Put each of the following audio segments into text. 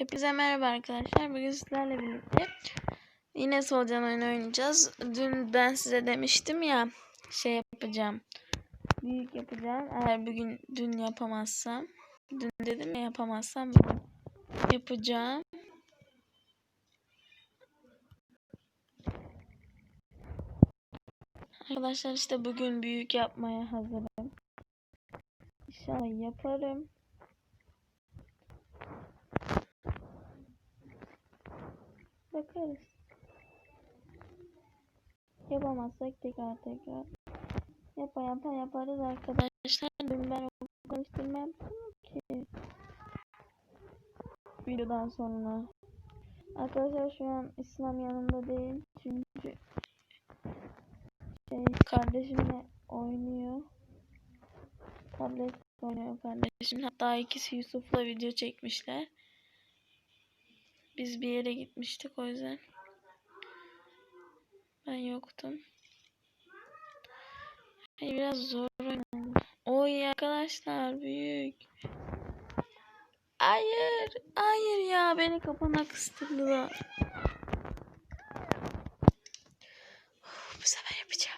Hepinize merhaba arkadaşlar. Bugün sizlerle birlikte yine solucan oyunu oynayacağız. Dün ben size demiştim ya şey yapacağım. Büyük yapacağım. Eğer bugün dün yapamazsam dün dedim ya yapamazsam bugün yapacağım. Arkadaşlar işte bugün büyük yapmaya hazırım. İnşallah yaparım. Bakarız. Yapamazsak tekrar tekrar yapa yapa yaparız arkadaşlar. Dün ben okul istemem ki. Videodan sonra. Arkadaşlar şu an İslam yanımda değil. Çünkü şey kardeşimle oynuyor. Tablet oynuyor kardeşim. Hatta ikisi Yusuf'la video çekmişler. Biz bir yere gitmiştik o yüzden. Ben yoktum. Hey, biraz zor oynadım. Oy arkadaşlar büyük. Hayır. Hayır ya beni kapana kıstırdılar. Uf, bu sefer yapacağım.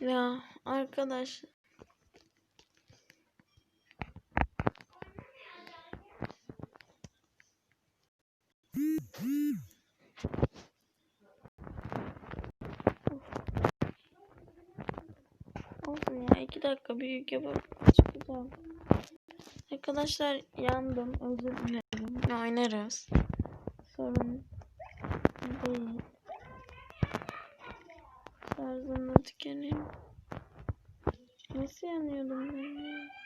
Ya arkadaş. Of ya iki dakika büyük yapıp çıkacağım. Arkadaşlar yandım özür dilerim. Oynarız. Sorun değil. Şarjım da tükeniyor. Nasıl yanıyordum ben ya?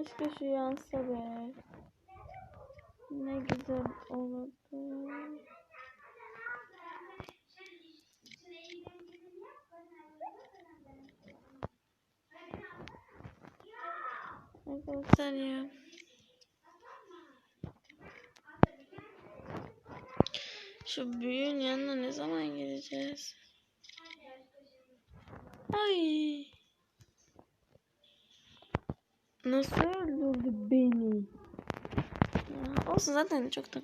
Keşke şu yansa be. Ne güzel olurdu. Arkadaşlar ya. Şu büyüğün yanına ne zaman gideceğiz? Ay. Nasıl öldürdü beni? Ya, olsun zaten çok da.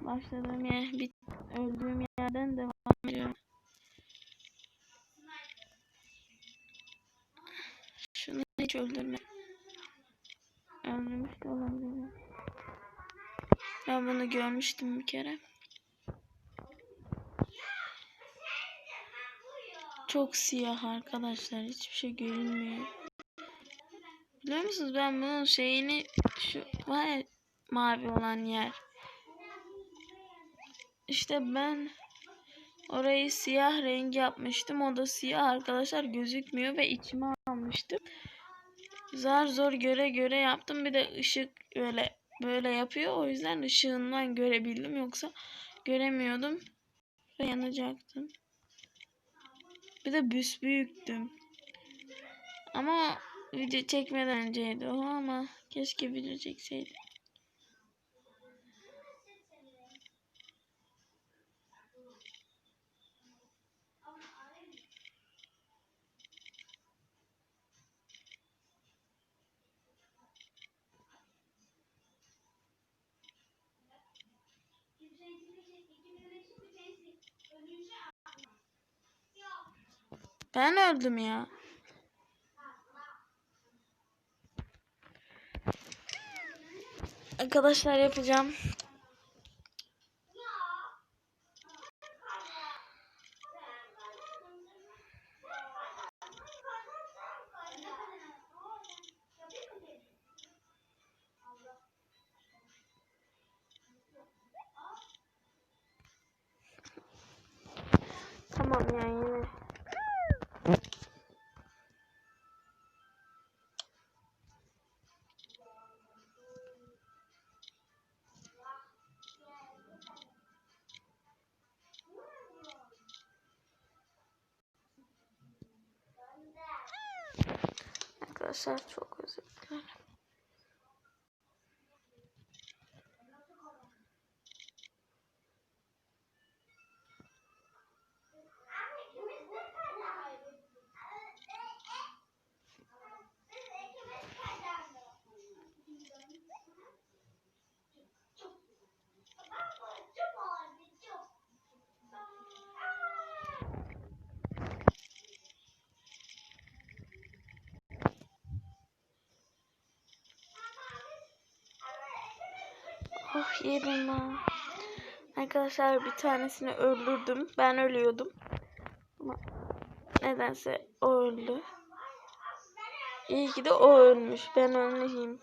Başladığım yer, bit öldüğüm yerden devam ediyorum. Şunu hiç öldürme. Bunu görmüştüm bir kere. Çok siyah arkadaşlar. Hiçbir şey görünmüyor. Biliyor musunuz ben bunun şeyini şu var ya mavi olan yer. İşte ben orayı siyah rengi yapmıştım. O da siyah arkadaşlar gözükmüyor ve içime almıştım. Zar zor göre göre yaptım. Bir de ışık öyle böyle yapıyor. O yüzden ışığından görebildim. Yoksa göremiyordum. Ve yanacaktım. Bir de büyüktüm. Ama video çekmeden önceydi o ama keşke video çekseydim. Ben öldüm ya. Arkadaşlar yapacağım. Tamam ya yine. Arkadaşlar çok özür dilerim. Oh yedim. Arkadaşlar bir tanesini öldürdüm. Ben ölüyordum. Ama nedense o öldü. İyi ki de o ölmüş. Ben ölmeyeyim.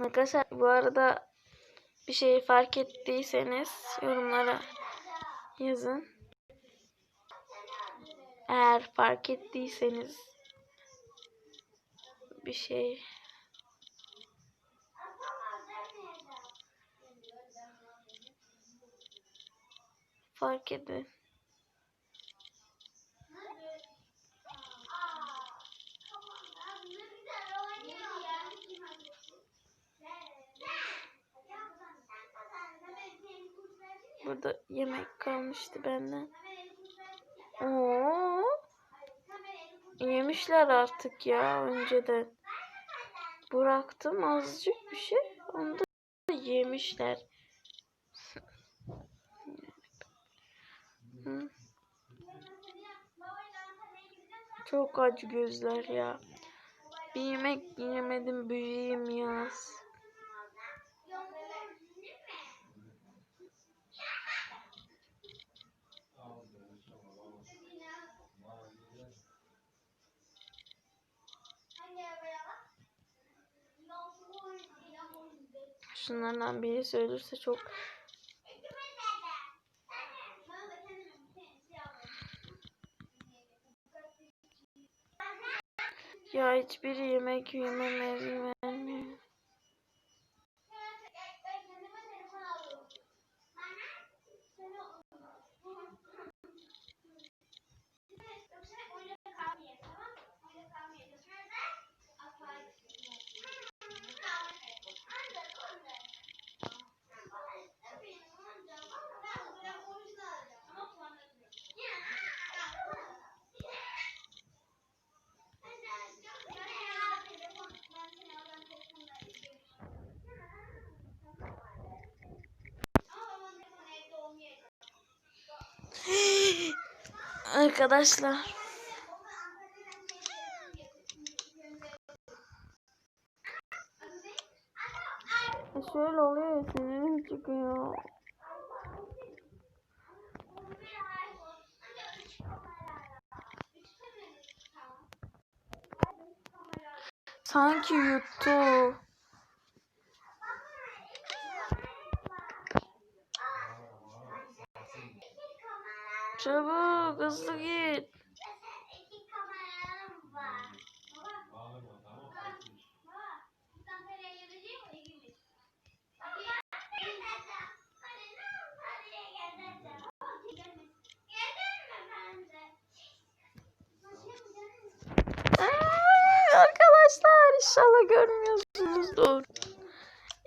Arkadaşlar bu arada bir şey fark ettiyseniz yorumlara yazın. Eğer fark ettiyseniz bir şey fark edin. Burada yemek kalmıştı benden. Oo. Yemişler artık ya önceden. Bıraktım azıcık bir şey. Onu da yemişler. Çok aç gözler ya. Bir yemek yemedim büyüyeyim ya. Şunlardan birisi ölürse çok hiçbir yemek yememe Arkadaşlar. E şöyle oluyor sinirim çıkıyor. Sanki yuttu. Çabuk hızlı git. İki kameram var. Baba. Baba. Sen nereye gidecek mi? İkimiz. Hadi ya. Hadi ne? Hadi geleceğim. Gelme ben de. Ay, arkadaşlar inşallah görmüyorsunuzdur.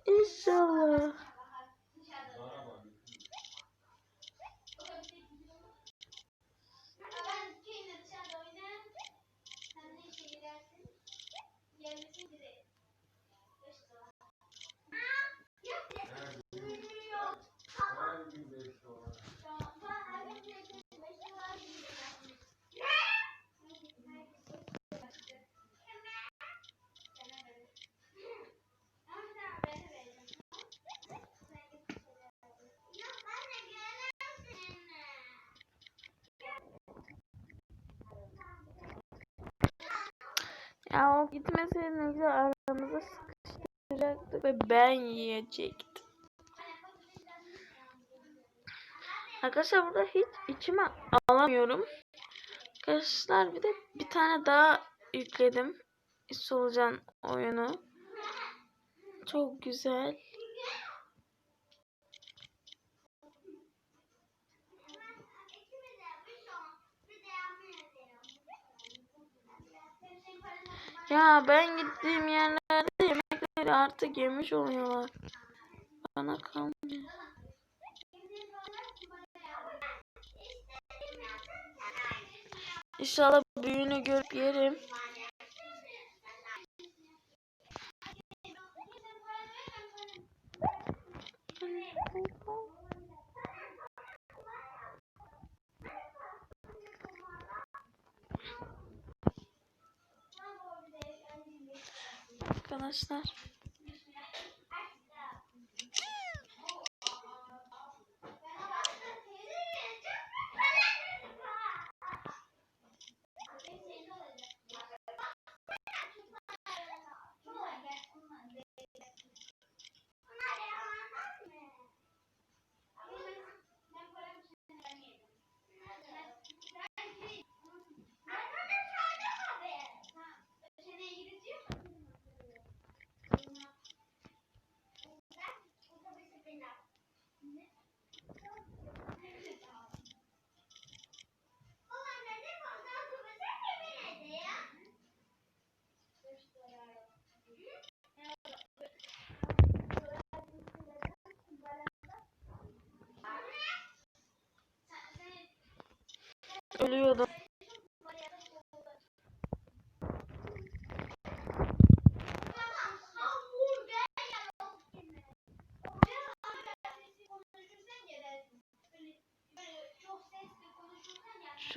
İnşallah. Ya o gitmeseydi ne güzel aramızda sıkıştıracaktık ve ben yiyecektim. Arkadaşlar burada hiç içime alamıyorum. Arkadaşlar bir de bir tane daha yükledim. Solucan oyunu. Çok güzel. Ya ben gittiğim yerlerde yemekleri artık yemiş oluyorlar. Bana kalmıyor. İnşallah büyüğünü görüp yerim. Arkadaşlar.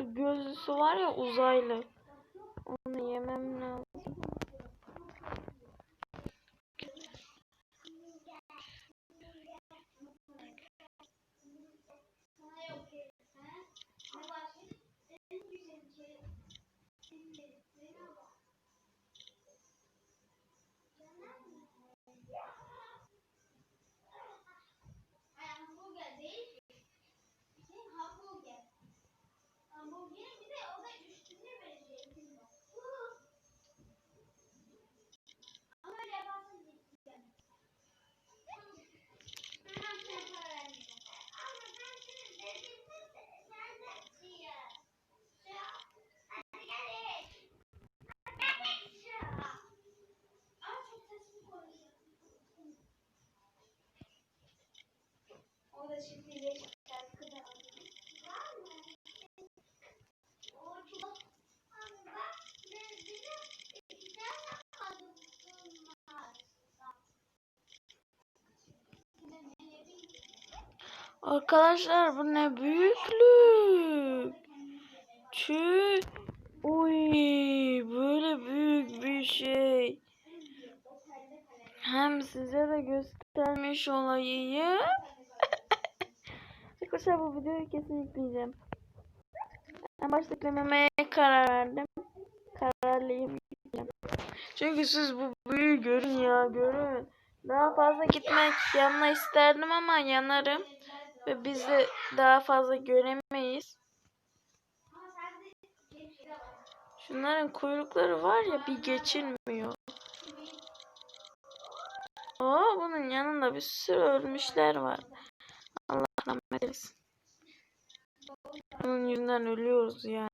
Şu gözlüsü var ya uzaylı. Onu yemem lazım. Hamburger değil ki. Bizim hamburger. Hamburgerin bir de o da üstüne verecek. Ama öyle yaparsın diyeceğim. Hemen sen para vermeyeceğim. Ama ben senin dediğimde sen de diyor. Ya, hadi gelin. Hadi gelin. Ama çok sesli konuşuyor. O da şimdi de şarkı da Var mı? O çok... Ama bak, ben dedim, iki tane kadın var. Ben ne bileyim. Arkadaşlar bu ne büyüklük. Çü. Uy böyle büyük bir şey. Hem size de göstermiş olayım. Arkadaşlar bu videoyu kesin yükleyeceğim. En başta yüklememeye karar verdim. Kararlıyım. Çünkü siz bu büyüğü görün ya görün. Daha fazla gitmek yanına isterdim ama yanarım. Ve biz de daha fazla göremeyiz. Şunların kuyrukları var ya bir geçilmiyor. Oo bunun yanında bir sürü ölmüşler var. Allah rahmet eylesin. Bunun yüzünden ölüyoruz yani.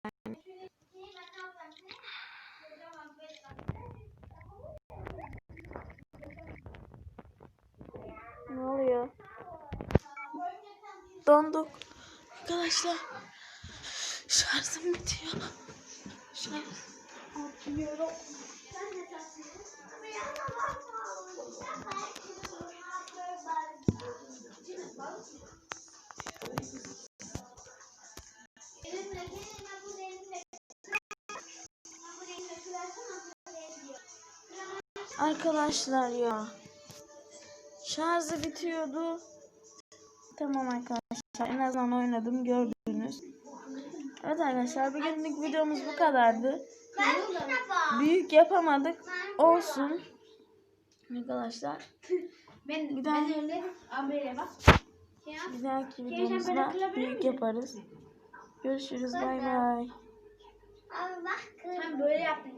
Ne oluyor? Donduk. Arkadaşlar. Şarjım bitiyor. Şarj. Atıyorum. Arkadaşlar ya. Şarjı bitiyordu. Tamam arkadaşlar. En azından oynadım gördünüz. Evet arkadaşlar bugünlük videomuz bu kadardı. Büyük yapamadık. Olsun. Arkadaşlar Ben, Bir daha- ben öyle bak. Bir dahaki videomuzda büyük yaparız. Görüşürüz. Bay bay. Kız. Ben böyle yaptım.